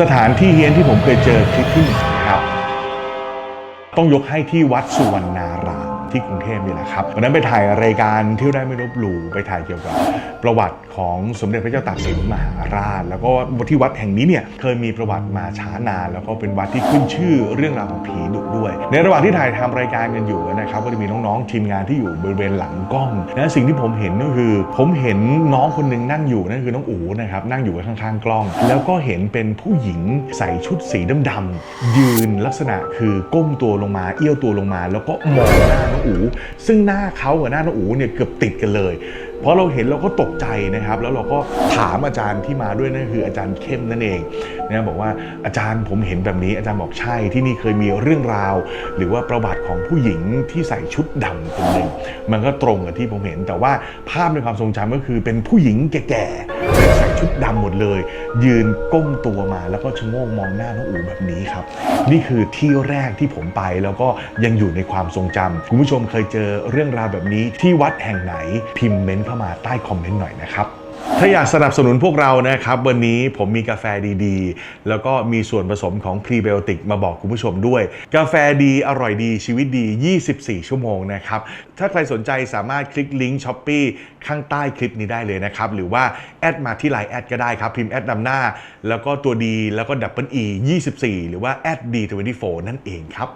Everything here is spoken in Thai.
สถานที่เฮี้ยนที่ผมเคยเจอคลิปที่หนึ่งนะครับ ต้องยกให้ที่วัดสุวรรณารามที่กรุงเทพนี่แหละครับวันนั้นไปถ่ายรายการเที่ยวได้ไม่ลบหลู่ไปถ่ายเกี่ยวกับประวัติของสมเด็จพระเจ้าตากสินมหาราช แล้วก็ที่วัดแห่งนี้เนี่ยเคยมีประวัติมาช้านาน แล้วก็เป็นวัดที่ขึ้นชื่อเรื่องราวของผีดุด้วย ในระหว่างที่ถ่ายทำรายการกันอยู่นะครับก็จะมีน้องๆทีมงานที่อยู่บริเวณหลังกล้องนะสิ่งที่ผมเห็นก็คือ ผมเห็นน้องคนหนึ่งนั่งอยู่นั่นคือน้องอูนะครับนั่งอยู่ข้างๆ กล้อง แล้วก็เห็นเป็นผู้หญิงใส่ชุดสีดำๆยืนลักษณะคือก้มตัวลงมาเอี้ยวตัวลงมา แล้วก็มองหน้าน้องอูซึ่งหน้าเขากับหน้าน้องอูเนี่ยเกือบติดกันเลยเพราะเราเห็นเราก็ตกใจนะครับ แล้วเราก็ถามอาจารย์ที่มาด้วยนั่นคืออาจารย์เข้มนั่นเองนะบอกว่าอาจารย์ผมเห็นแบบนี้อาจารย์บอกใช่ที่นี่เคยมีเรื่องราวหรือว่าประวัติของผู้หญิงที่ใส่ชุดดำคนหนึ่งมันก็ตรงกับที่ผมเห็น แต่ว่าภาพในความทรงจำก็คือเป็นผู้หญิงแก่ๆใส่ชุดดำหมดเลย ยืนก้มตัวมาแล้วก็ชะโงกมองหน้าน้องอูแบบนี้ครับ นี่คือที่แรกที่ผมไปแล้วก็ยังอยู่ในความทรงจำคุณผู้ชมเคยเจอเรื่องราวแบบนี้ที่วัดแห่งไหนพิมพ์เมนต์เข้ามาใต้คอมเมนต์หน่อยนะครับ ถ้าอยากสนับสนุนพวกเรานะครับ วันนี้ผมมีกาแฟดีๆ แล้วก็มีส่วนผสมของพรีไบโอติกมาบอกคุณผู้ชมด้วย กาแฟดีอร่อยดีชีวิตดี 24 ชั่วโมงนะครับ ถ้าใครสนใจสามารถคลิกลิงก์ช้อปปีข้างใต้คลิปนี้ได้เลยนะครับ หรือว่า แอดมาที่ไลน์แอดก็ได้ครับ พิมพ์แอดนำหน้า แล้วก็ตัวดีแล้วก็ดับเบิลอี24 หรือว่าแอดดี24นั่นเองครับ